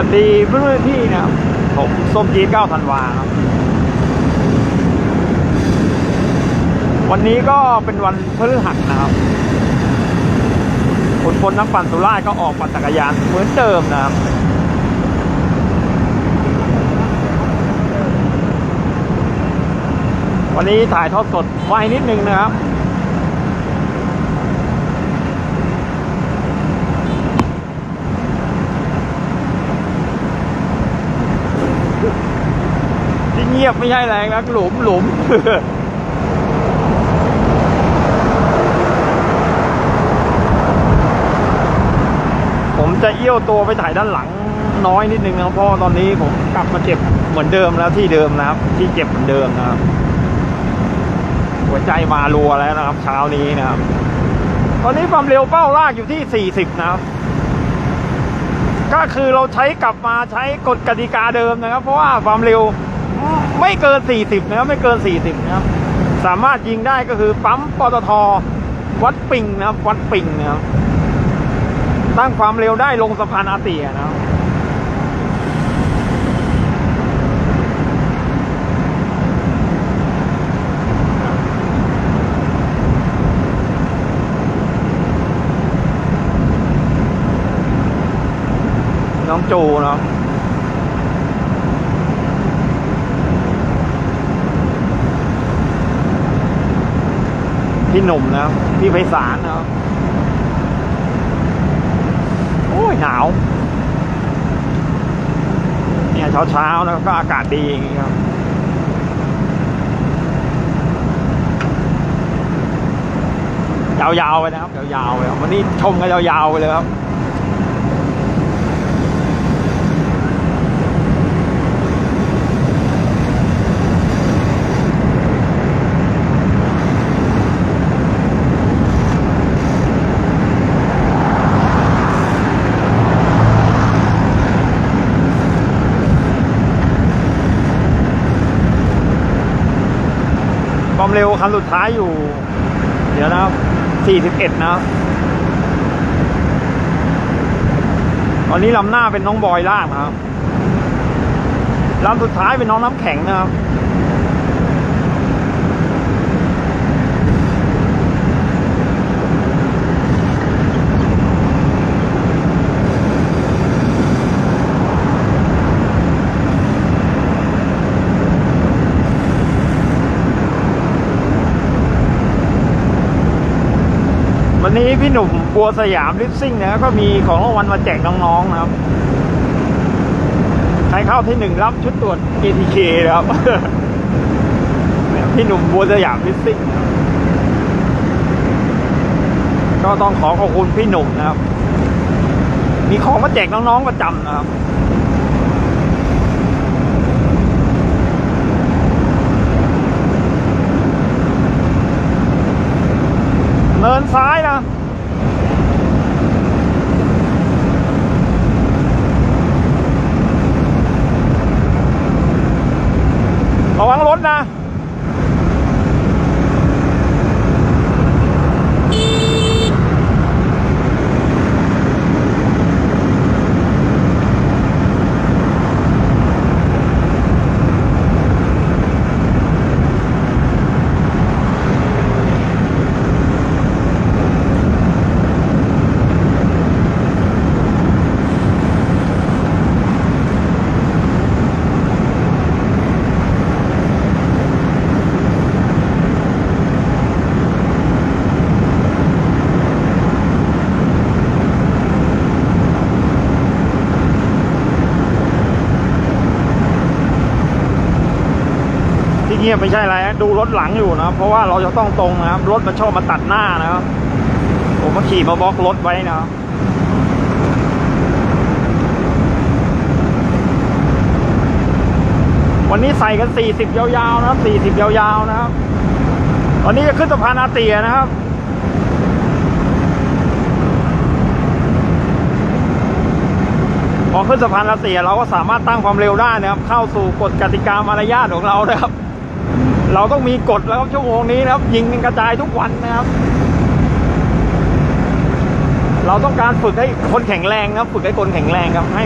วัสดีเพื่อนๆที่นะครับผมส้มจีดเก้าธันวาครับ วันนี้ก็เป็นวันพฤหัสนะครับคนคนนักปั่นสุราษฎร์ก็ออกปั่นจักรยานเหมือนเดิมนะครับ วันนี้ถ่ายทอดสดไว้นิดนึงนะครับ งียบไม่ใช่อะไรครับหลุมหลุมผมจะเอี้ยวตัวไปถ่ายด้านหลังน้อยนิดนึงนะครับเพราะว่าตอนนี้ผมกลับมาเจ็บเหมือนเดิมแล้วที่เดิมนะครับ ที่เจ็บเหมือนเดิมนะครับ หัวใจมารัวแล้วนะครับ เช้านี้นะครับ ตอนนี้ความเร็วเป้าลากอยู่ที่ 40 นะครับ ก็คือเราใช้กลับมาใช้กฎกติกาเดิมนะครับ เพราะว่าความเร็ว ไม่เกิน 40 นะครับ ไม่เกิน 40 นะครับ สามารถยิงได้ก็คือปั๊มปตท วัดปิงนะครับ วัดปิงนะครับ ตั้งความเร็วได้ลงสะพานอาเตียนะครับน้องจูเนาะ พี่หนุ่มนะครับพี่ไพศาลนะครับโอ้ยหนาว เนี่ยเช้าๆนะครับก็อากาศดีอย่างงี้ครับยาวๆไปนะครับยาวๆไปวันนี้ชมกันยาวๆไปเลยครับ ความเร็วคันสุดท้ายอยู่ เดี๋ยวนะครับ41นะครับตอนนี้ลำหน้าเป็นน้องบอยล่างนะครับลำสุดท้ายเป็นน้องน้ำแข็งนะครับ นนี้พี่หนุ่มบัวสยามลิฟซิ่งนะก็มีของรางวัลมาแจกน้องๆนะครับ ใครเข้าที่หนึ่งรับชุดตรวจ ATK นะครับ พี่หนุ่มบัวสยามลิฟซิ่งก็ต้องขอขอบคุณพี่หนุ่มนะครับ มีของมาแจกน้องๆประจำนะครับ เนินซ้ายนะระ งียบไม่ใช่อะไรดูรถหลังอยู่นะครับเพราะว่าเราจะต้องตรงนะครับรถมันชอบมาตัดหน้านะครับผมมาขี่มาบล็อกรถไว้นะครับวันนี้ใส่กัน40ยาวๆนะครับ40ยาวๆนะครับตอนนี้จะขึ้นสะพานอาเตียนะครับพอขึ้นสะพานอาเตียเราก็สามารถตั้งความเร็วได้นะครับ เข้าสู่กฎกติกามารยาทของเรานะครับ เราต้องมีกฎแล้วครับชั่วโมงนี้นะครับ ยิงกันกระจายทุกวันนะครับ เราต้องการฝึกให้คนแข็งแรงนะครับ ฝึกให้คนแข็งแรงครับ ให้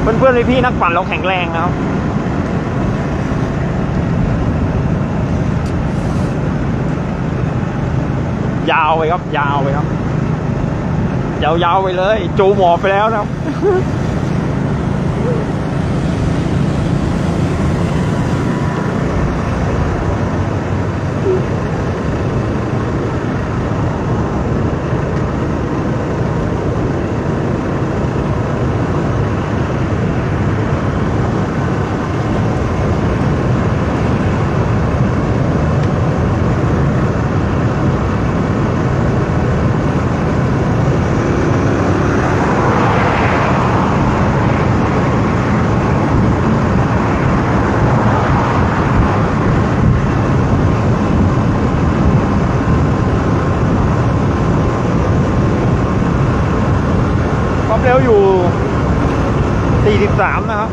เพื่อนๆพี่ๆนักปั่นเราแข็งแรงนะครับยาวไปครับ ยาวไปครับยาวๆไปเลย จูหมอบไปแล้วนะครับ เร็วอยู่ 43 นะครับ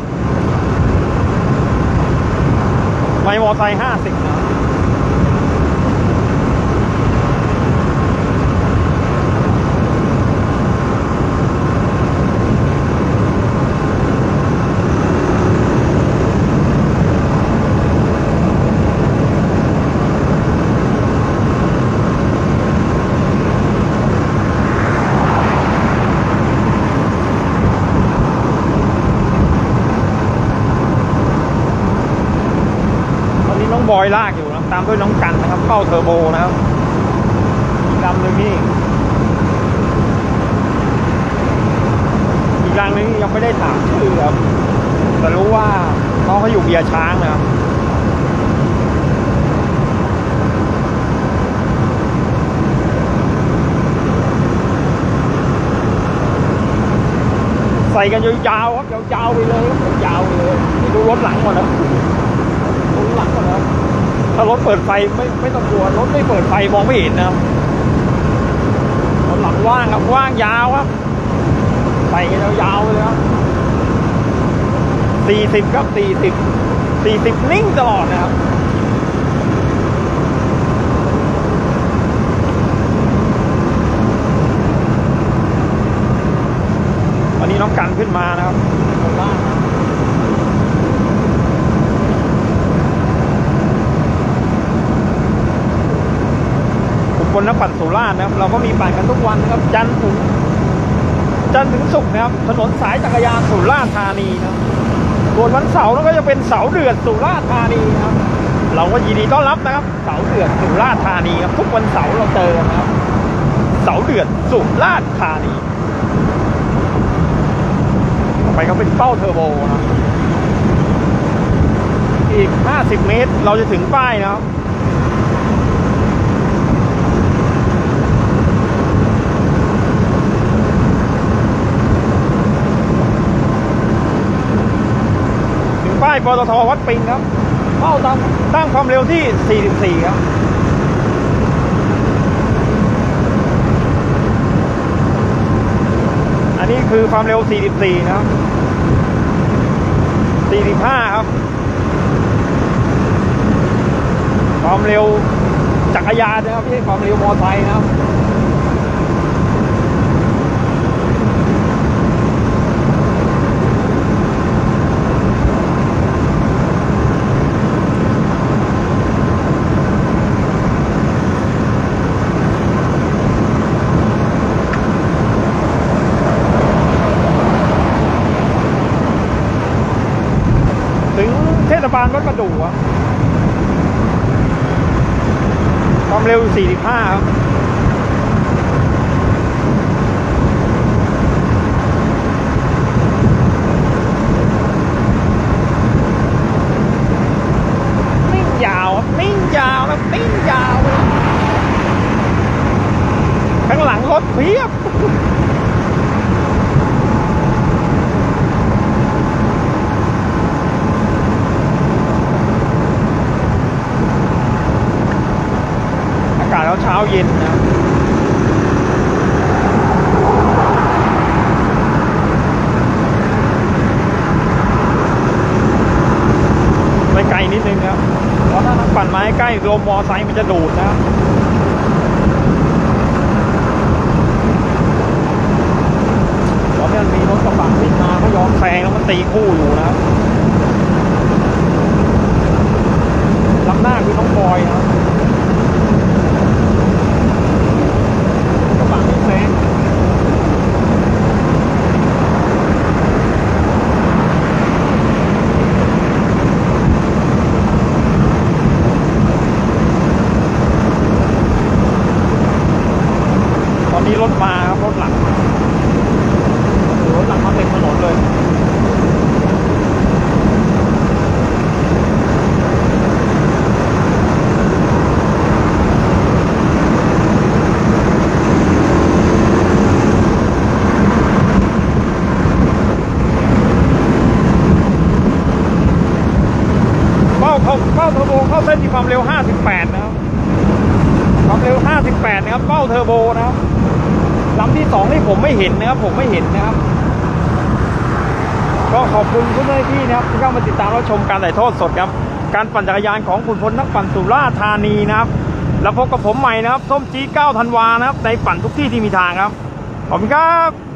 ไม่มอไซค์50 นะครับ ตอนนี้น้องบอยลากอยู่นะตาม ด้วยน้องกันนะครับเข้าเทอร์โบนะครับอีกลำหนึ่งนี่อีกลำหนึงยังไม่ได้ถามชื่อครับแต่รู้ว่าน้องเขาอยู่เบียร์ช้างนะครับใส่กันยาวๆครับยาวๆไปเลยยาวๆไปเลยนี่ดูรถหลังก่อนนะรถหลังก่อนนะ ถ้ารถเปิดไฟไม่ไม่ต้องกลัวรถไม่เปิดไฟมองไม่เห็นนะครับรถหลังว่างครับว่างยาวครับไปกันยาวๆเลยครับสี่สิบครับสี่สิบสี่สิบนิ่งตลอดนะครับ วันนี้น้องกันขึ้นมานะครับข้างล่างนะครับ ผมคนนัก ปั่นสุราษฎร์นะครับ เราก็มีปั่นกันทุกวันนะครับ จันทร์ถึงจันทร์ถึงศุกร์นะครับ ถนนสายจักรยานสุราษฎร์ธานีนะครับส่วนวันเสาร์นั่นก็จะเป็นเสาเดือดสุราษฎร์ธานีนะครับ เราก็ยินดีต้อนรับนะครับ เสาเดือดสุราษฎร์ธานีครับ ทุกวันเสาร์เราเจอนะครับ เสาเดือดสุราษฎร์ธานีต่อไปก็เป็นเป้าเทอร์โบนะครับอีก 50 เมตร เราจะถึงป้ายนะครับ ป้ายปตทวัดปิงครับเป้าตั้งตั้งความเร็วที่ 44 ครับอันนี้คือความเร็ว 44 นะครับ 45 ครับ ความเร็วจักรยานนะครับไม่ใช่ความเร็วมอเตอร์ไซค์นะครับ ถึง เทศบาดประดู่อะความเร็ว 45 ครับ นิ่งยาวครับนิ่งยาวครับนิ่งยาวครับข้างหลังรถเพียบ อาเย็นนะไปไกลนิดนึงครับเพราะถ้านักปั่นไม้ใกล้ลมมอไซค์มันจะดูดนะครับตอนนี้มันมีรถกระบะวิ่งมาก็ยอมแซงแล้วมันตีคู่อยู่นะครับลำหน้าคือน้องบอยนะครับกระบะไม่แซงตอนนี้รถมาครับรถหลังมา รถหลังมาเต็มถนนเลย เป้าเขาเป้าเทอร์โบเข้าเส้นที่ความเร็ว 58 นะครับ ความเร็ว 58 นะครับ เป้าเทอร์โบ นะครับลำที่สองนี่ผมไม่เห็นนะครับ ผมไม่เห็นนะครับ ก็ขอบคุณทุกท่านที่นะครับที่เข้ามาติดตามรับชมการถ่ายทอดสดครับ การปั่นจักรยานของคุณพลนักปั่นสุราธานีนะครับ แล้วพบกับผมใหม่นะครับส้มจี9ธันวานะครับในปั่นทุกที่ที่มีทางครับขอบคุณครับ